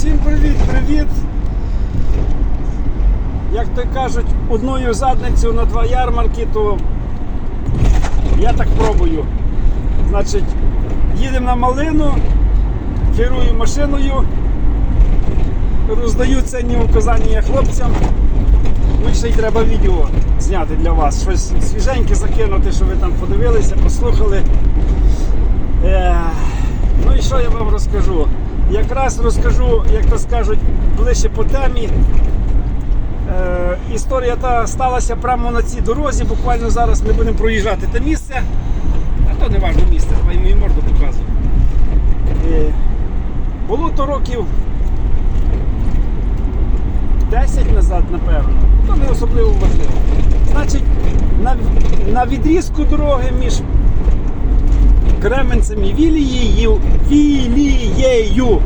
Всім привіт-привіт! Як то кажуть, одною задницю на два ярмарки, то я так пробую. Значить, їдемо на малину, керую машиною, роздаю ценні указання хлопцям. Ну ще й треба відео зняти для вас. Щось свіженьке закинути, щоб ви там подивилися, послухали. Е, ну і що я вам розкажу? Якраз розкажу, як то скажуть, ближче по темі. Е, історія та сталася прямо на цій дорозі. Буквально зараз ми будемо проїжджати те місце. А то не важне місце, хай мою морду показую. Е, було то років 10 назад, напевно. То не особливо важливо. Значить, на, на відрізку дороги між Кременцем і Вілією, Вілією.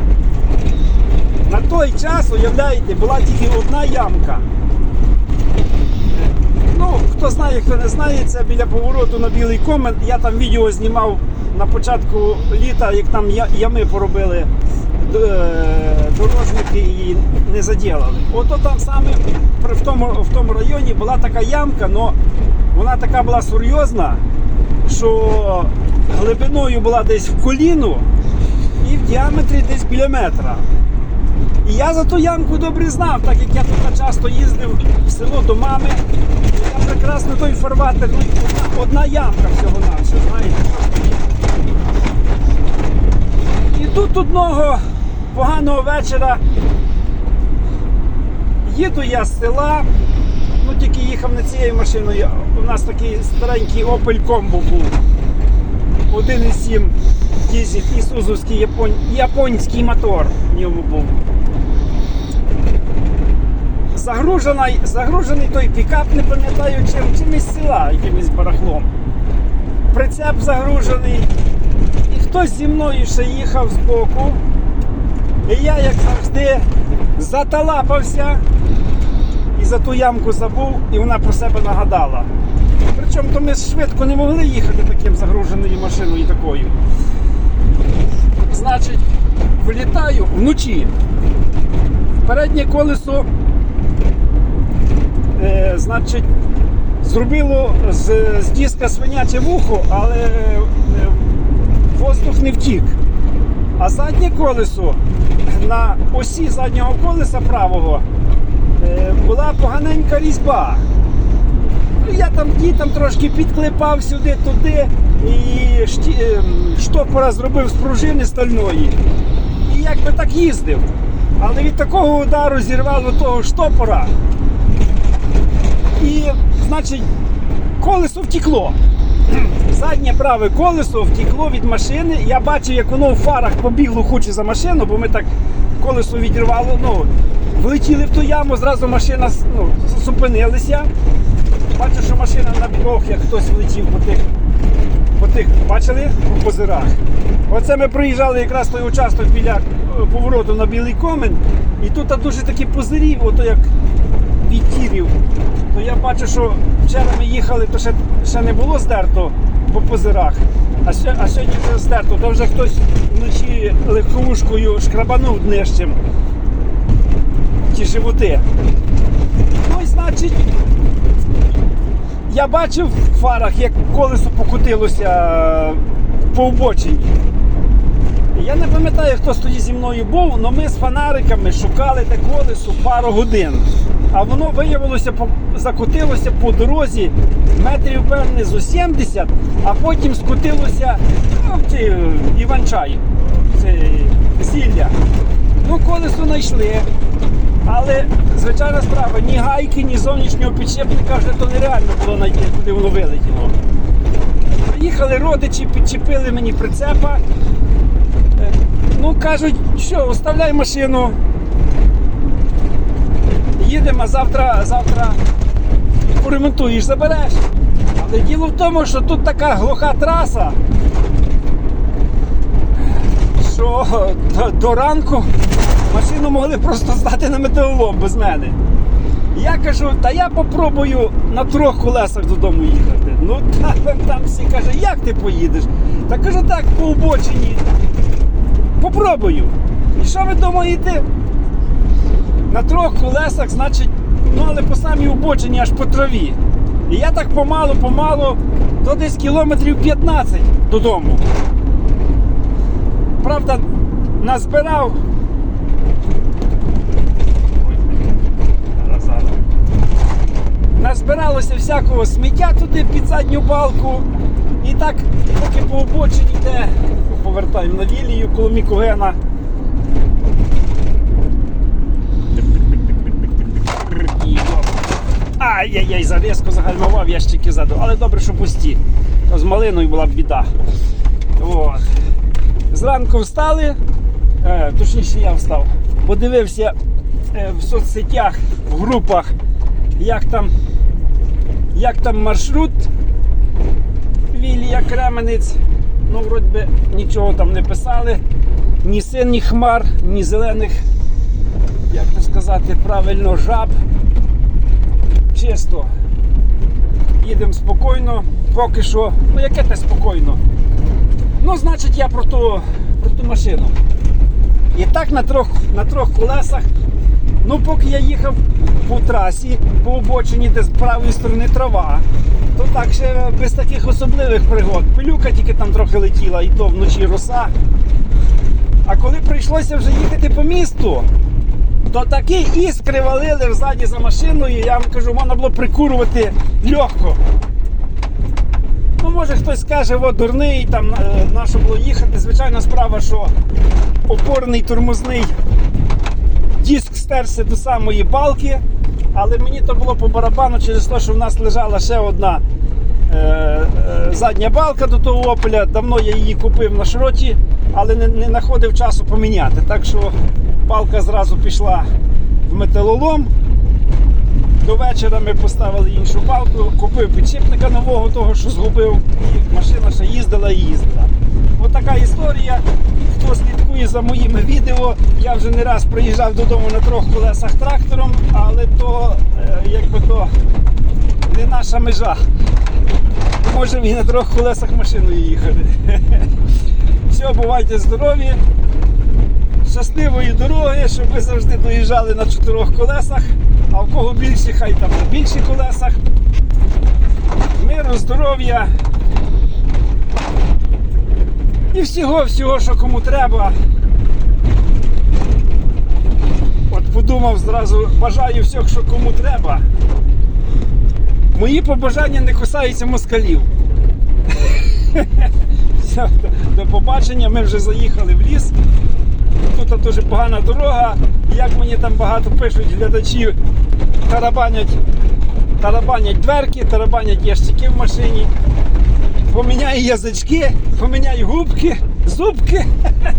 На той час, уявляєте, була тільки одна ямка. Ну, хто знає, хто не знає, це біля повороту на білий комен. Я там відео знімав на початку літа, як там ями поробили е, дорожники і не заділили. Ото там саме в тому, в тому районі була така ямка, але вона така була серйозна, що глибиною була десь в коліну і в діаметрі десь біля метра. І я за ту ямку добре знав, так як я тут часто їздив в село до мами. Я прекрасно той фарватер, ну, одна, одна ямка всього на все, знаєте. І тут одного поганого вечора їду я з села, ну тільки їхав не цією машиною. У нас такий старенький Opel Combo був. 1,7 дизель ісузовський япон... японський мотор в ньому був. Загружений, загружений той пікап, не пам'ятаю чим, чимось з села, якимось барахлом. Прицеп загружений. І хтось зі мною ще їхав збоку. І я, як завжди, заталапався і за ту ямку забув, і вона про себе нагадала. Причому то ми швидко не могли їхати таким загруженою машиною такою. Значить, вилітаю вночі. Переднє колесо, е, значить, зробило з, з диска свиняче вухо, але е, воздух не втік. А заднє колесо на осі заднього колеса правого е, була поганенька різьба. Там дітям трошки підклепав сюди-туди і шті, ем, штопора зробив з пружини стальної. І якби так їздив. Але від такого удару зірвало того штопора. І, значить, колесо втекло. Заднє праве колесо втекло від машини. Я бачив, як воно в фарах побігло хоче за машину, бо ми так колесо відірвало. Ну, влетіли в ту яму, зразу машина ну, зупинилася. Бачу, що машина на бігох, як хтось влетів по тих, по тих, бачили? По позирах. Оце ми приїжджали якраз той участок біля е, повороту на білий комен. І тут дуже такі позирів, ото як від тірів. То я бачу, що вчора ми їхали, то ще, ще не було здерто по позирах. А, сьо- а сьогодні вже здерто, то вже хтось вночі легковушкою шкрабанув днищем ті животи. Ну і значить, я бачив в фарах, як колесо покотилося е, по обочині. Я не пам'ятаю, хто тоді зі мною був, але ми з фонариками шукали те колесо пару годин. А воно виявилося, закотилося по дорозі метрів певне зо 70, а потім скотилося ну, е, Іванчай, це зілля. Ну, колесо знайшли. Але звичайна справа, ні гайки, ні зовнішнього підшипника вже то нереально було знайти, куди воно вилетіло. Приїхали родичі, підчепили мені прицепа. Е, Ну, кажуть, що, оставляй машину. Їдемо, а завтра, завтра поремонтуєш, забереш. Але діло в тому, що тут така глуха траса, що до ранку машину могли просто здати на металолом без мене. Я кажу, та я попробую на трьох колесах додому їхати. Ну там, там всі каже, як ти поїдеш? Та кажу, так, по обочині. Попробую. І що ви думаєте? на трьох колесах, значить, ну але по самій обочині аж по траві. І я так помалу, помалу, то десь кілометрів 15 додому. Правда, назбирав. Ой, зараз, зараз. Назбиралося всякого сміття туди під задню балку. І так, поки по обочині йде, повертаємо на вілію коло Мікогена. Ай-яй-яй, зарізко загальмував ящики ззаду, але добре, що пусті. З малиною була б біда. От. Зранку встали, е, точніше я встав, подивився е, в соцсетях, в групах, як там, як там маршрут Вілія Кременець. Ну, вроді би, нічого там не писали. Ні синіх хмар, ні зелених, як то сказати, правильно, жаб. Чисто. Їдемо спокійно, поки що. Ну яке те спокійно? Ну, значить, я про ту, про ту машину. І так на трьох, на трьох колесах. Ну, поки я їхав по трасі, по обочині, де з правої сторони трава, то так ще без таких особливих пригод. Пилюка тільки там трохи летіла, і то вночі роса. А коли прийшлося вже їхати по місту, то такі іскри валили взаді за машиною, я вам кажу, можна було прикурувати легко. Ну, може хтось скаже, о, дурний, там е, на що було їхати. Звичайна справа, що опорний тормозний диск стерся до самої балки, але мені то було по барабану через те, що в нас лежала ще одна е, е, задня балка до того опеля. Давно я її купив на шроті, але не, не знаходив часу поміняти. Так що балка зразу пішла в металолом. До вечора ми поставили іншу балку, купив підшипника нового, того, що згубив, і машина ще їздила і їздила. Ось така історія. Хто слідкує за моїми відео, я вже не раз приїжджав додому на трьох колесах трактором, але то е, якби то не наша межа. Можемо і на трьох колесах машиною їхати. Все, бувайте здорові. Щасливої дороги, щоб ви завжди доїжджали на чотирьох колесах, а в кого більші, хай там на більших колесах. Миру, здоров'я. І всього, всього, що кому треба. От подумав зразу, бажаю всього, що кому треба. Мої побажання не кусаються москалів. До побачення, ми вже заїхали в ліс. Тут дуже погана дорога. Як мені там багато пишуть глядачі, тарабанять, тарабанять дверки, тарабанять ящики в машині. Поміняй язички, поміняй губки, зубки.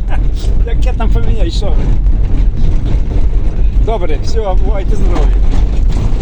Яке там поміняй, що? Добре, все, бувайте здорові.